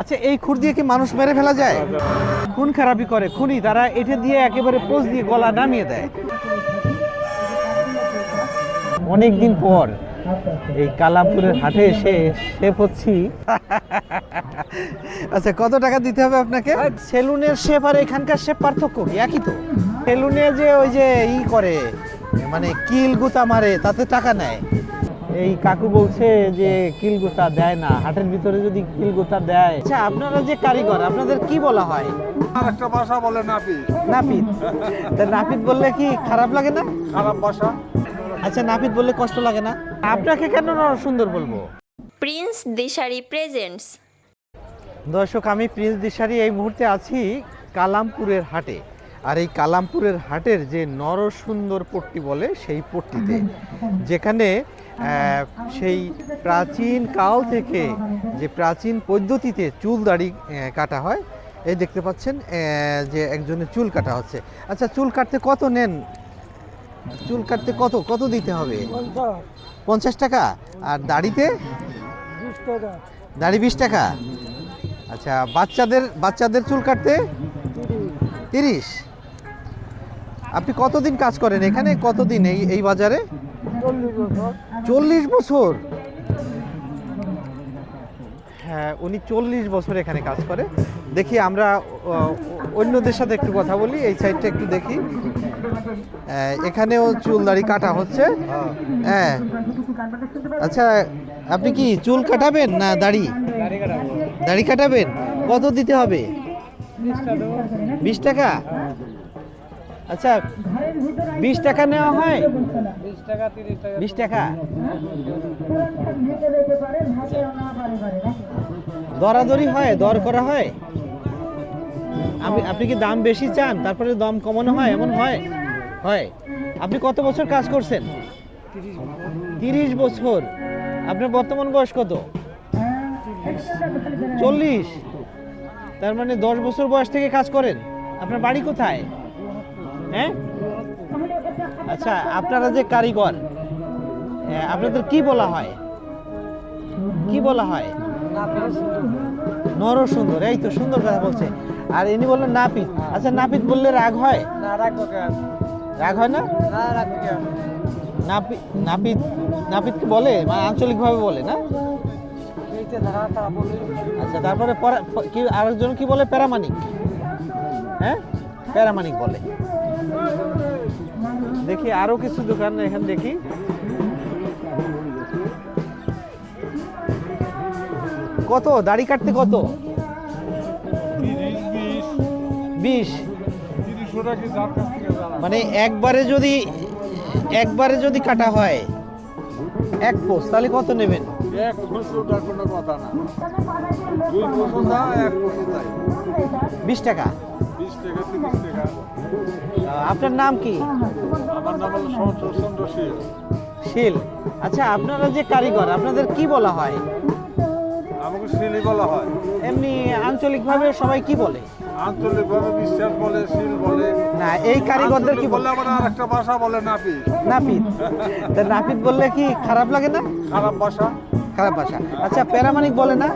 আচ্ছা এই খুর দিয়ে কি মানুষ মেরে ফেলা যায়? খুন খারাপি করে খুনি তারা এটা দিয়ে একেবারে পোজ দিয়ে গলা নামিয়ে দেয়। অনেক দিন পর এই কালামপুরের হাটে এসে শেফ হচ্ছি। আচ্ছা কত টাকা দিতে হবে আপনাকে? সেলুনের শেফ আর এখানকার শেফ পার্থক্য কি? একই তো। সেলুনে যে ওই যে ই করে মানে কিল গুতা মারে তাতে টাকা নেয়। এই কাকু বলছে যে কিল গুতা দেয় না হাটের ভিতরে যদি কিল গুতা দেয়। আচ্ছা আপনারা যে কারিগর আপনাদের কি বলা হয়? আর একটা ভাষা বলে নাপি নাপিত? তা নাপিত বললে কি খারাপ লাগে না? খারাপ ভাষা। আচ্ছা নাপিত বললে কষ্ট লাগে না? আপনাকে কেন নর- সুন্দর বলব? Prince Dishari presents. দর্শক আমি প্রিন্স দিশারি এই মুহূর্তে আছি কালামপুরের হাটে। আর এই কালামপুরের হাটের যে নরসুন্দর পট্টি বলে সেই পট্টিতে। যেখানে সেই প্রাচীন কাল থেকে যে প্রাচীন পদ্ধতিতে চুল দাড়ি কাটা হয়, এই দেখতে পাচ্ছেন যে একজনের চুল কাটা হচ্ছে। আচ্ছা চুল কাটতে কত নেন? চুল কাটতে কত কত দিতে হবে? পঞ্চাশ টাকা। আর দাড়িতে? দাড়ি বিশ টাকা। আচ্ছা বাচ্চাদের বাচ্চাদের চুল কাটতে? তিরিশ। আপনি কতদিন কাজ করেন এখানে? কতদিন এই এই বাজারে? চল্লিশ বছর। হ্যাঁ উনি চল্লিশ বছর এখানে কাজ করে। দেখি আমরা অন্যদের সাথে একটু কথা বলি এই সাইডটা একটু দেখি। আহ, এখানেও চুল দাড়ি কাটা হচ্ছে। হ্যাঁ। আচ্ছা আপনি কি চুল কাটাবেন না দাড়ি? দাড়ি কাটাবেন? কত দিতে হবে? বিশ টাকা? আচ্ছা বিশ টাকা নেওয়া হয়? বিশ টাকা দরাদরি হয় দর করা হয়? আপনি আপনি কি দাম বেশি চান? তারপরে দাম কমানো হয় এমন হয়? হয়। আপনি কত বছর কাজ করছেন? তিরিশ বছর। আপনার বর্তমান বয়স কত? চল্লিশ। তার মানে দশ বছর বয়স থেকে কাজ করেন। আপনার বাড়ি কোথায়? হ্যাঁ? আচ্ছা আপনারা যে কারিগর হ্যাঁ, আপনাদের কি বলা হয়? কি বলা হয়? নর সুন্দর এই তো সুন্দর কথা বলছে। আর ইনি বললেন নাপিত। আচ্ছা নাপিত বললে রাগ হয়? রাগ হয় না? নাপিত নাপিত নাপিত কি বলে? মানে আঞ্চলিকভাবে বলে না? আচ্ছা তারপরে পরা- কি আরেকজন কি বলে? প্যারামানিক হ্যাঁ? প্যারামানিক বলে। দেখি আরও কিছু দোকান এখানে দেখি। কত? দাড়ি কাটতে কত? বিশ। মানে একবারে যদি একবারে যদি কাটা হয় এক পোস্ট তাহলে কত নেবেন? এক কোনো কথা না। দুই এক বিশ টাকা। আপনার নাম কি? শীল। আচ্ছা আপনারা যে কারিগর আপনাদের কি বলা হয়? আমাকে শিলি বলা হয়। এমনি আঞ্চলিকভাবে সবাই কি বলে? আঞ্চলিকভাবে বিশ্বাস বলে শিল বলে। না এই কারিগরদের কি বলে আবার আর একটা ভাষা বলে নাপি নাপিত। তা নাপিত বললে কি খারাপ লাগে না? খারাপ ভাষা। খারাপ ভাষা। আচ্ছা প্যারামানিক বলে না?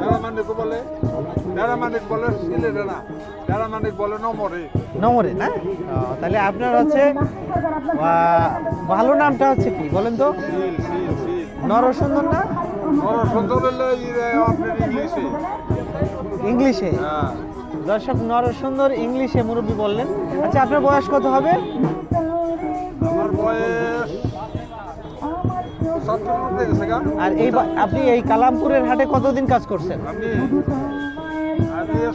প্যারামানিক বলে। বলে না বলে তাহলে আপনার হচ্ছে ভালো নামটা হচ্ছে কি বলেন তো? নরসুন্দর না? বড় সুন্দর আপনার ইংলিশে। ইংলিশে? হ্যাঁ। দর্শক নরসুন্দর ইংলিশে মুরব্বী বললেন। আচ্ছা আপনার বয়স কত হবে? আমার বয়স আর এই আপনি এই কালামপুরের হাটে কতদিন কাজ করছেন?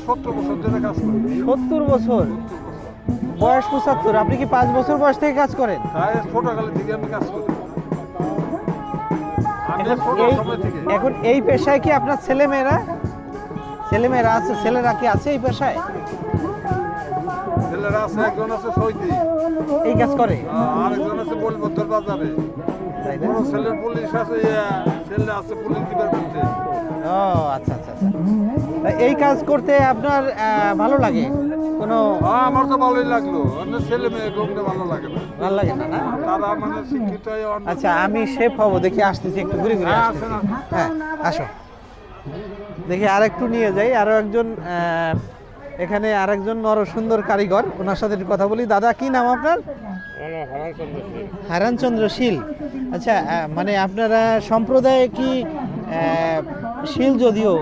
সত্তর বছর ধরে কাজ করি। সত্তর বছর? বয়স পঁচাত্তর। আপনি কি পাঁচ বছর বয়স থেকে কাজ করেন? থেকে আমি কাজ করি। এখন এই পেশায় কি আপনার ছেলে মেয়েরা ছেলে মেয়েরা আছে ছেলেরা কি আছে এই পেশায়? ছেলেরা আছে একজন আছে সৈদি এই কাজ করে? আরেকজন আছে বলবত্তর বাজারে। বড় ছেলের পুলিশ আছে ছেলে আছে পুলিশ ডিপার্টমেন্টে। ও আচ্ছা আচ্ছা আচ্ছা। এই কাজ করতে আপনার ভালো লাগে? কোনো হ্যাঁ আমার তো ভালোই লাগল। অন্য ছেলে মেয়ে গমতে ভালো লাগে না। ভালো লাগে না না? তারা মানে শিক্ষিত হয়ে আচ্ছা আমি শেফ হব দেখি আসতেছি একটু ঘুরে ঘুরে হ্যাঁ, হ্যাঁ আসো। দেখি আরেকটু নিয়ে যাই আরও একজন এখানে আরেকজন নরসুন্দর কারিগর ওনার সাথে একটু কথা বলি। দাদা কি নাম আপনার? হারানচন্দ্র শীল। আচ্ছা মানে আপনারা সম্প্রদায়ে কি শীল যদিও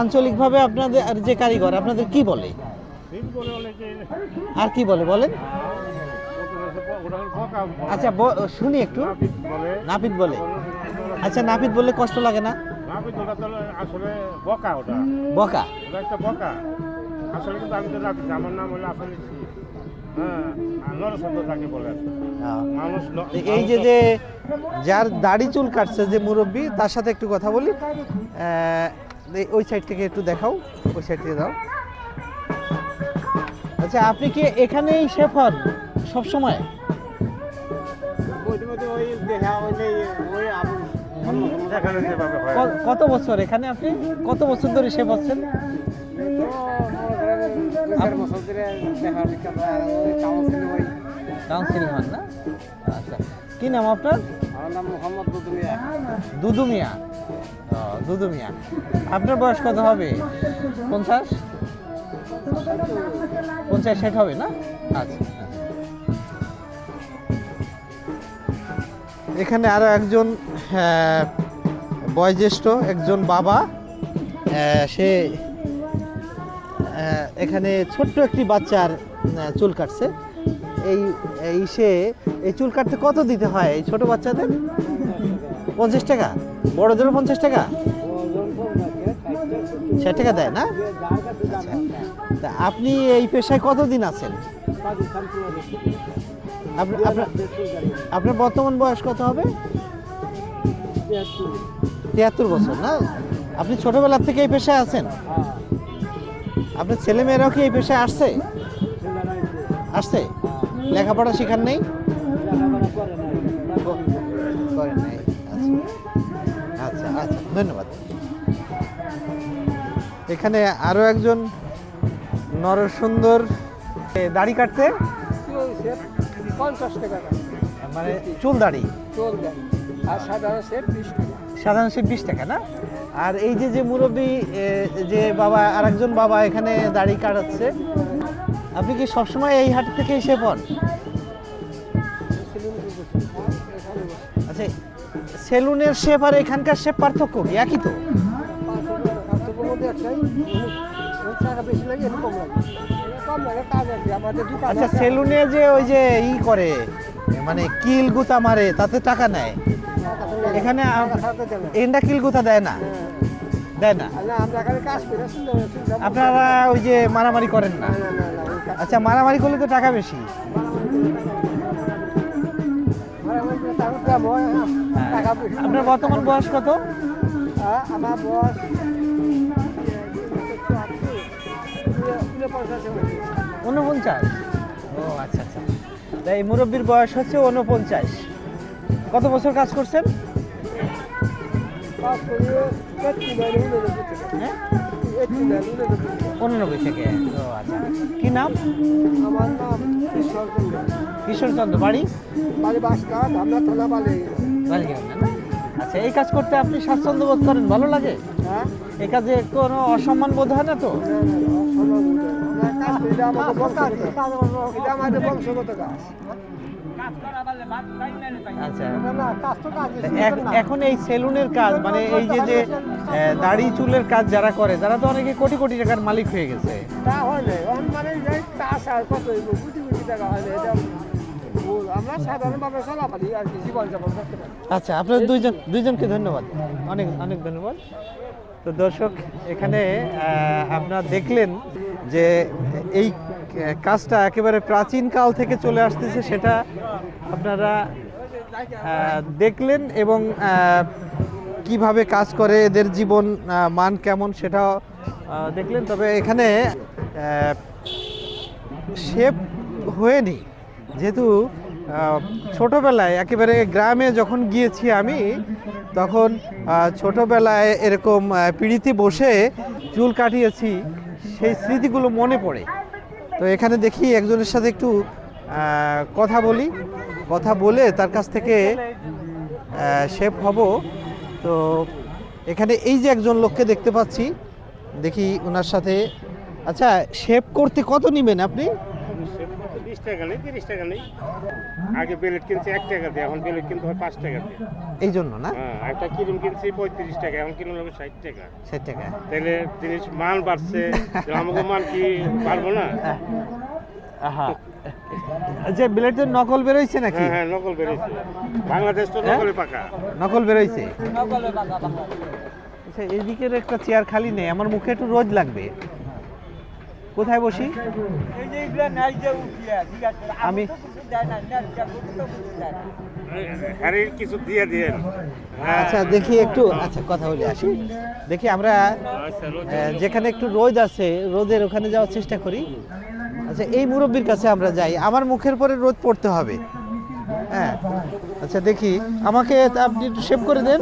আঞ্চলিকভাবে আপনাদের আর যে কারিগর আপনাদের কি বলে? আর কি বলে বলেন? আচ্ছা শুনি একটু। নাপিত বলে। আচ্ছা নাপিত বললে কষ্ট লাগে না? আসলে বকা। ওটা বকা ওটা একটা বকা আসলে কিন্তু আমি তো রাখছি আমার নাম হলো আসলে হ্যাঁ আর নরসন্দ বলে আর কি। আহ, মানুষ এই যে যে যার দাড়ি চুল কাটছে যে মুরব্বী তার সাথে একটু কথা বলি। ওই সাইড থেকে একটু দেখাও ওই সাইড থেকে দাও। আচ্ছা আপনি কি এখানেই শেফ হন সব সময় যেখানে যেভাবে হয় কত বছর এখানে আপনি? কত বছর ধরে শেফ হচ্ছেন? কাউন্সিল হন না? আচ্ছা। কি নাম আপনার? দুদু মিয়া ও, দুদু মিয়া। আপনার বয়স কত হবে? পঞ্চাশ? পঞ্চাশ ষাট হবে না? আচ্ছা আচ্ছা। এখানে আরও একজন বয়োজ্যেষ্ঠ একজন বাবা। সে এখানে ছোট্ট একটি বাচ্চার চুল কাটছে। এই এই সে, এই চুল কাটতে কত দিতে হয় এই ছোট বাচ্চাদের? পঞ্চাশ টাকা? বড়দেরও পঞ্চাশ টাকা? ষাট টাকা দেয় না? আচ্ছা। তা আপনি এই পেশায় কতদিন আছেন? আপনি- আপনার বর্তমান বয়স কত হবে? তিয়াত্তর বছর, না? আপনি ছোটবেলা থেকে এই পেশায় আছেন? আপনার ছেলে মেয়েরাও কি এই পেশায় আসছে? আসছে? লেখাপড়া শেখার নেই? ধন্যবাদ। এখানে আরও একজন নরসুন্দর দাড়ি কাটতে? পঞ্চাশ টাকা মানে চুল দাড়ি? চল আর সাধারণ সেট বিশ টাকা। সাধারণ বিশ টাকা না? আর এই যে যে মুরব্বী যে বাবা আরেকজন বাবা এখানে দাড়ি কাটাচ্ছে আপনি কি সবসময় এই হাট থেকে এসে পন সেলুনের শেপ আর এখানকার শেপ পার্থক্য কি? একই তো? আচ্ছা সেলুনে যে ওই যে ই করে মানে কিল গুতা মারে, তাতে টাকা নেয়? এখানে। এন্ডা কিল গুতা দেয় না। দেয় না? আপনারা ওই যে মারামারি করেন না? আচ্ছা মারামারি করলে তো টাকা বেশি। দাম হয়, টাকা আপনার বর্তমান বয়স কত? হ্যাঁ, আমার বয়স উনপঞ্চাশ। ও আচ্ছা আচ্ছা। তাই এই মুরব্বীর বয়স হচ্ছে উনপঞ্চাশ। কত বছর কাজ করছেন। হ্যাঁ? উননব্বই থেকে। ও আচ্ছা। কি নাম? আমার নাম ঈশ্বর চন্দ্র। কিশোরচন্দ্র বাড়ি? থানা বালি। আচ্ছা এই কাজ করতে আপনি স্বাচ্ছন্দ্য বোধ করেন ভালো লাগে? হ্যাঁ? এই কাজে কোনো অসম্মান বোধ হয় না তো? আমাদের বংশগত এটা আমাদের বংশগত কাজ। আচ্ছা। না, না, কাজ তো কাজ, এখ- এখন এই সেলুনের কাজ মানে এই যে যে দাড়ি চুলের কাজ যারা করে তারা তো অনেকে কোটি কোটি টাকার মালিক হয়ে গেছে। তা হয় মানে এই আর কত কোটি কোটি টাকা না এটা ভুল। আমরা সাধারণভাবে চলাফালি আর কি জীবনযাপন করতে পারি। আচ্ছা আপনার দুইজন দুইজনকে ধন্যবাদ। অনেক অনেক ধন্যবাদ। তো দর্শক এখানে আপনারা দেখলেন যে এই কাজটা একেবারে প্রাচীন কাল থেকে চলে আসতেছে, সেটা আপনারা দেখলেন এবং কীভাবে কাজ করে, এদের জীবন মান কেমন সেটাও দেখলেন। তবে এখানে শেপ হয়নি। যেহেতু ছোটবেলায়, একেবারে গ্রামে যখন গিয়েছি আমি, তখন ছোটবেলায় এরকম পিড়িতে বসে চুল কাটিয়েছি, সেই স্মৃতিগুলো মনে পড়ে। তো এখানে দেখি একজনের সাথে একটু কথা বলি। কথা বলে তার কাছ থেকে শেপ হব। তো এখানে এই যে একজন লোককে দেখতে পাচ্ছি, দেখি ওনার সাথে। আচ্ছা শেপ করতে কত নেবেন আপনি? টাকা নেই তিরিশ টাকা নেই। আগে বেলেট কিনছি এক টাকা দিয়ে এখন বেলেট কিনতে হয় পাঁচ টাকা দিয়ে। এই জন্য না? হ্যাঁ একটা ক্রিম কিনছি পঁয়ত্রিশ টাকা এখন কিনতে হবে ষাট টাকা। ষাট টাকা। তাহলে জিনিস মাল বাড়ছে আমাকে মাল কি পারব না? আহা। আচ্ছা ব্লেডের নকল বেরোইছে নাকি? হ্যাঁ হ্যাঁ নকল বেরোচ্ছে বাংলাদেশ তো হ্যাঁ? নকলে পাকা। নকল বেরোইছে? আচ্ছা এদিকের একটা চেয়ার খালি নেই আমার মুখে একটু রোদ লাগবে। কোথায় বসি? এই যে এগুলা নাই যে উঠিয়া ঠিক আছে। আমি- কিছু দেয় দেয় হ্যাঁ কিছু দিয়ে দিয়ে আচ্ছা দেখি একটু আচ্ছা কথা বলে আসি। দেখি আমরা আচ্ছা যেখানে একটু রোদ আছে রোদের ওখানে যাওয়ার চেষ্টা করি। আচ্ছা এই মুরব্বীর কাছে আমরা যাই। আমার মুখের পরে রোদ পড়তে হবে। হ্যাঁ। আচ্ছা দেখি। আমাকে তা আপনি একটু সেভ করে দেন।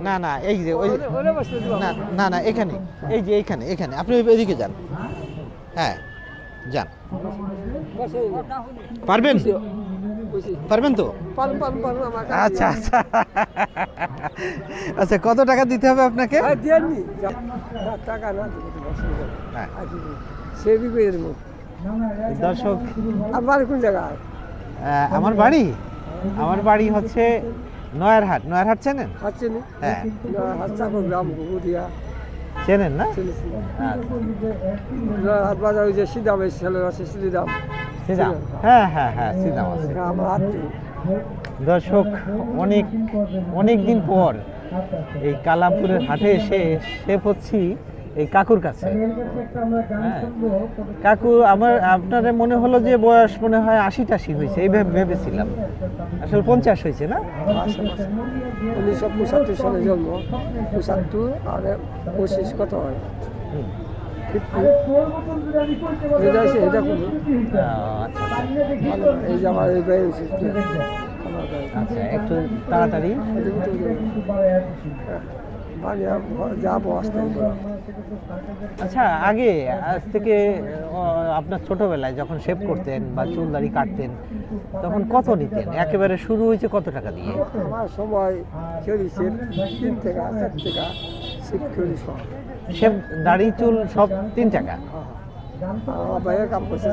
না না এই যে ওই না না না এখানে। এই যে এইখানে এখানে। আপনি ওই- এদিকে যান। হ্যাঁ যান। পারবেন? পারবেন তো? আমার আচ্ছা আচ্ছা। আচ্ছা কত টাকা দিতে হবে আপনাকে। হ্যাঁ। বিবে দর্শক আর বাড়ি কোন জায়গায় আহ, আমার বাড়ি? আমার বাড়ি হচ্ছে নয়ারহাট। নয়ারহাট চেনেন? হচ্ছে নি। হ্যাঁ। চেনেন না। বাজার ওই যে আছে সিদাম হ্যাঁ হ্যাঁ হ্যাঁ আছে। দর্শক অনেক অনেক দিন পর এই কালামপুরের হাটে এসে শেফ হচ্ছি এই কাকুর কাছে হ্যাঁ কাকু আমার আপনার মনে হলো যে বয়স মনে হয় আশি টাশি হয়েছে এই ভেবে- ভেবেছিলাম আসলে পঞ্চাশ হয়েছে না উনিশশো পঁচাত্তর সালে জন্ম পঁচাত্তর আর পঁচিশ কত হয়। এটা আছে এটা কোনো। এই যে আমার এই আচ্ছা একটু তাড়াতাড়ি আস্তে আস্তে আচ্ছা আগে আজ থেকে আপনার ছোটবেলায় যখন শেভ করতেন বা চুল দাড়ি কাটতেন তখন কত নিতেন? একেবারে শুরু হয়েছে কত টাকা দিয়ে? আমার সময় খেয়েছে তিন টাকা চার টাকা শেভ দাড়ি চুল সব তিন টাকা? ভাইয়ের কাম করছে।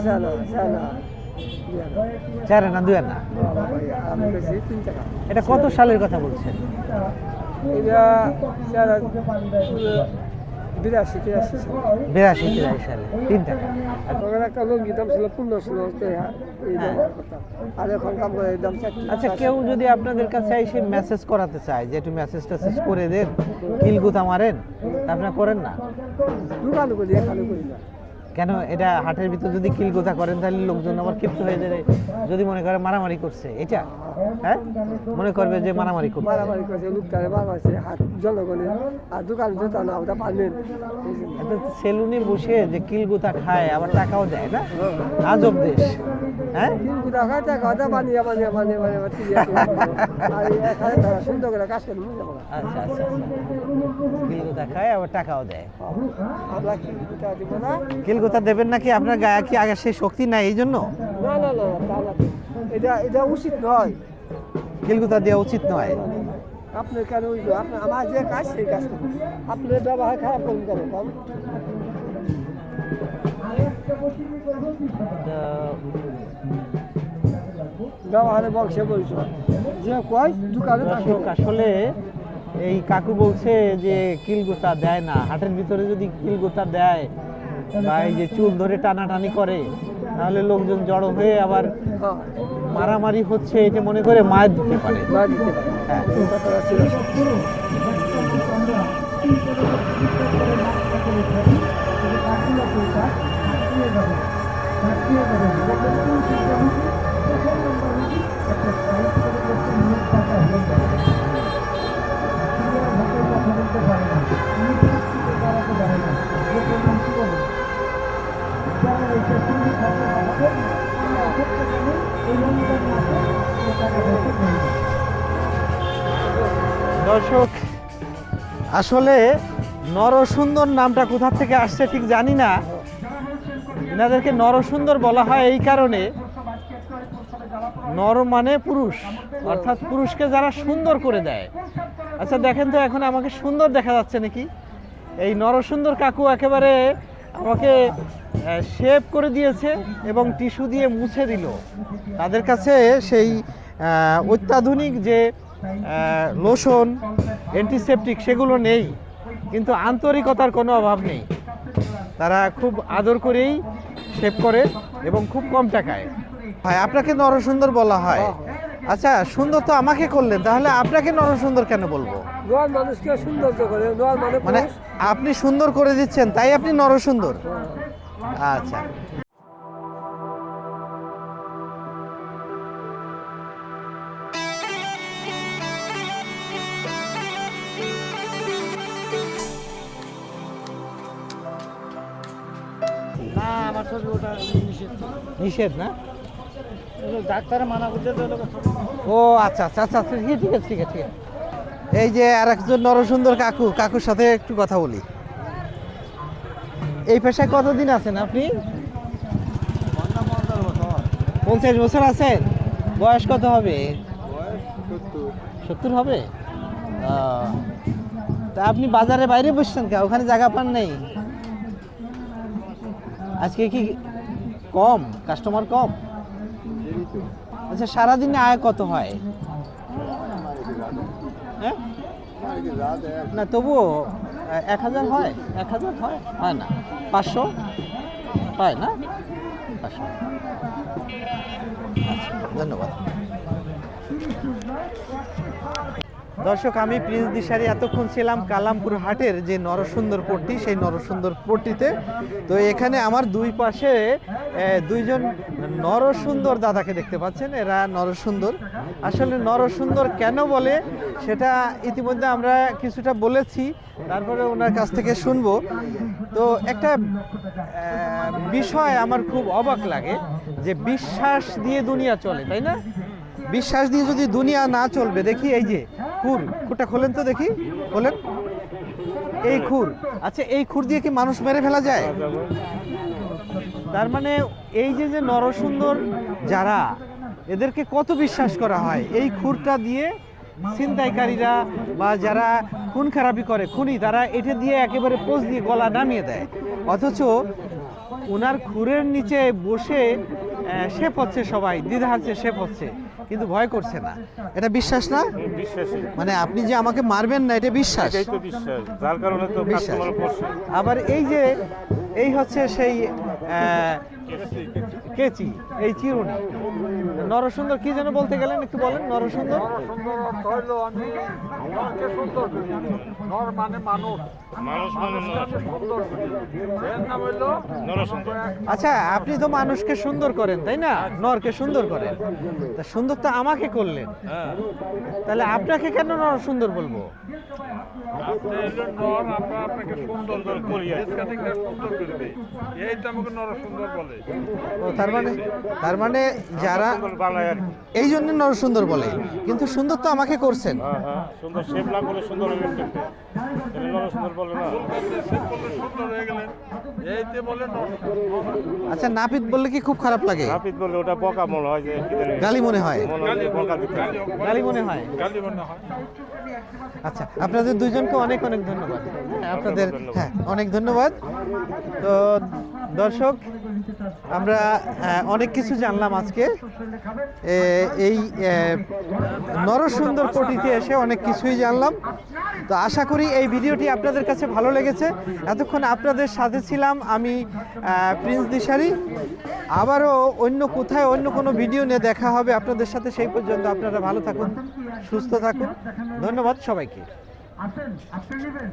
চার না দুই না আমার ভাই আমি পেয়েছি তিন টাকা। এটা কত সালের কথা বলছেন? এটা চার বিরাশি তিরাশি বিরাশি তিরাশি সালে তিন টাকা তখন একটা লঙ্গি দাম ছিল পনেরো ষোলো টাকা এই দাম করতাম আর এখন কাম করে দাম আচ্ছা কেউ যদি আপনাদের কাছে এসে মেসেজ করাতে চায় যে একটু মেসেজ টেসেজ করে দেন কিলগুতা মারেন আপনারা করেন না? দোকানে করি এখানে করি না। কেন? এটা হাটের ভিতর যদি কিলগোতা করেন তাহলে লোকজন আবার ক্ষিপ্ত হয়ে যাবে। যদি মনে করে মারামারি করছে এটা? হ্যাঁ? মনে করবে যে মারামারি করছে। মারামারি করছে লোকটারে মারছে হাত জনগণে। আর দোকান যেতাম না ওটা পারবেন এই সেলুনে বসে যে কিলগুতা খায় আবার টাকাও দেয় না? আজব দেশ। হ্যাঁ? কিন্তু টাকা টাকা ওটা বানিয়ে বানিয়ে বানিয়ে বানিয়ে বানিয়ে দিয়ে আসে। আর এই এখানে তারা সুন্দর করে কাজ করে পারো আচ্ছা আচ্ছা কিলগুতা খায় আবার টাকাও দেয়। আমরা কি টাকা দিব না। কিলগুতা দেবেন নাকি আপনার গায়ে কি আগে সেই শক্তি নাই এই জন্য? না না না এটা এটা উচিত নয়। কিলগুতা দেওয়া উচিত নয়। আপনার কেন ওই আপনার আমার যে কাজ সেই কাজ করুন। আপনার ব্যবহার খারাপ করুন কেন ব্যবহারে বংশে বলছো। যে কয় দোকানে আসলে এই কাকু বলছে যে কিলগুতা দেয় না। হাটের ভিতরে যদি কিলগুতা দেয় বা এই যে চুল ধরে টানাটানি করে তাহলে লোকজন জড়ো হয়ে আবার মারামারি হচ্ছে এটা মনে করে মায়ের দিতে পারে। হ্যাঁ। দর্শক, আসলে নরসুন্দর নামটা কোথা থেকে আসছে ঠিক জানি না। এনাদেরকে নরসুন্দর বলা হয় এই কারণে। নর মানে পুরুষ, অর্থাৎ পুরুষকে যারা সুন্দর করে দেয়। আচ্ছা দেখেন তো এখন আমাকে সুন্দর দেখা যাচ্ছে নাকি? এই নরসুন্দর কাকু একেবারে আমাকে শেভ করে দিয়েছে এবং টিস্যু দিয়ে মুছে দিল। তাদের কাছে সেই অত্যাধুনিক যে লোশন অ্যান্টিসেপটিক সেগুলো নেই কিন্তু আন্তরিকতার কোনো অভাব নেই। তারা খুব আদর করেই শেভ করে এবং খুব কম টাকায়। ভাই আপনাকে নরসুন্দর বলা হয়। আচ্ছা সুন্দর তো আমাকে করলেন তাহলে আপনাকে নরসুন্দর কেন বলব? নোয়ার মানুষকে সৌন্দর্য করে নোয়ার মানে মানে আপনি সুন্দর করে দিচ্ছেন তাই আপনি নরসুন্দর। আচ্ছা। না আমার ছবি ওটা নিষেধ। নিষেধ না? ডাক্তারে মানা করতে তো ও আচ্ছা আচ্ছা আচ্ছা আচ্ছা, ঠিক আছে ঠিক আছে ঠিক আছে। এই যে আর একজন নরসুন্দর কাকু, কাকুর সাথে একটু কথা বলি। এই পেশায় কতদিন আছেন আপনি? পঞ্চাশ বছর আছেন। বয়স কত হবে? সত্তর হবে? তা আপনি বাজারে বাইরে বসছেন কে ওখানে জায়গা পান নেই। আজকে কি কম? কাস্টমার কম? আচ্ছা সারাদিনে আয় কত হয়? হ্যাঁ? না, তবুও এক হাজার হয়? এক হাজার হয়? হয় না। পাঁচশো? হয় না? পাঁচশো। আচ্ছা ধন্যবাদ। দর্শক, আমি প্রিন্স দিশারি এতক্ষণ ছিলাম কালামপুর হাটের যে নরসুন্দর পট্টি, সেই নরসুন্দর পট্টিতে। তো এখানে আমার দুই পাশে দুইজন নরসুন্দর দাদাকে দেখতে পাচ্ছেন। এরা নরসুন্দর। আসলে নরসুন্দর কেন বলে, সেটা ইতিমধ্যে আমরা কিছুটা বলেছি। তারপরে ওনার কাছ থেকে শুনব। তো একটা বিষয় আমার খুব অবাক লাগে, যে বিশ্বাস দিয়ে দুনিয়া চলে, তাই না? বিশ্বাস দিয়ে যদি দুনিয়া না চলবে, দেখি এই যে খুর, খুরটা খোলেন তো দেখি, খোলেন। এই খুর আচ্ছা এই খুর দিয়ে কি মানুষ মেরে ফেলা যায়? তার মানে এই যে যে নরসুন্দর যারা, এদেরকে কত বিশ্বাস করা হয়? এই খুরটা দিয়ে ছিনতাইকারীরা বা যারা খুন খারাপি করে, খুনি, তারা এটা দিয়ে একেবারে পোজ দিয়ে গলা নামিয়ে দেয়। অথচ ওনার খুরের নিচে বসে শেপ হচ্ছে সবাই, দ্বিধা হচ্ছে শেপ হচ্ছে। কিন্তু ভয় করছে না। এটা বিশ্বাস না? বিশ্বাসী। মানে আপনি যে আমাকে মারবেন না এটা বিশ্বাস? যার কারণে তো বিশ্বাস। আবার এই যে এই হচ্ছে সেই কেচি এই চিরুনি। নরসুন্দর কি যেন বলতে গেলেন একটু বলেন নরসুন্দর? সুন্দর অর্থ হইল আমি নরকে সুন্দর নর মানে মানুষ। মানুষ মানে সুন্দর করি। এর নাম হইল নরসুন্দর। আচ্ছা আপনি তো মানুষকে সুন্দর করেন তাই না? নরকে সুন্দর করেন। তা সুন্দর তো আমাকে করলেন। হ্যাঁ। তাহলে আপনাকে কেন নর সুন্দর বলব? আপনি হইল নর আমরা আপনাকে সুন্দর সুন্দর করি। আর কি। কাটিংটা সুন্দর করে দিই। এই তো আমাকে নর সুন্দর বলে। ও তার মানে তার মানে যারা বানায় আর কি। এই জন্য নর সুন্দর বলে। কিন্তু সুন্দর তো আমাকে করছেন। হ্যাঁ হ্যাঁ সুন্দর শেপ না করলে সুন্দর হবে দেখতে সুন্দর বলে না সুন্দর হয়ে গেলেন এইতে বলে নর আচ্ছা নাপিত বললে কি খুব খারাপ লাগে? নাপিত বললে ওটা বকা মনে হয় যে গালি মনে হয়। যে বকা দিতে গালি গালি মনে হয়। গালি মনে হয়। আচ্ছা আপনাদের দুইজনকে অনেক অনেক ধন্যবাদ। হ্যাঁ, আপনাদের হ্যাঁ অনেক ধন্যবাদ। তো দর্শক, আমরা অনেক কিছু জানলাম আজকে। এই নরসুন্দর পটিতে এসে অনেক কিছুই জানলাম। তো আশা করি এই ভিডিওটি আপনাদের কাছে ভালো লেগেছে। এতক্ষণ আপনাদের সাথে ছিলাম আমি প্রিন্স দিশারি। আবারও অন্য কোথায় অন্য কোনো ভিডিও নিয়ে দেখা হবে আপনাদের সাথে, সেই পর্যন্ত আপনারা ভালো থাকুন, সুস্থ থাকুন। ধন্যবাদ সবাইকে। আসেন নেবেন।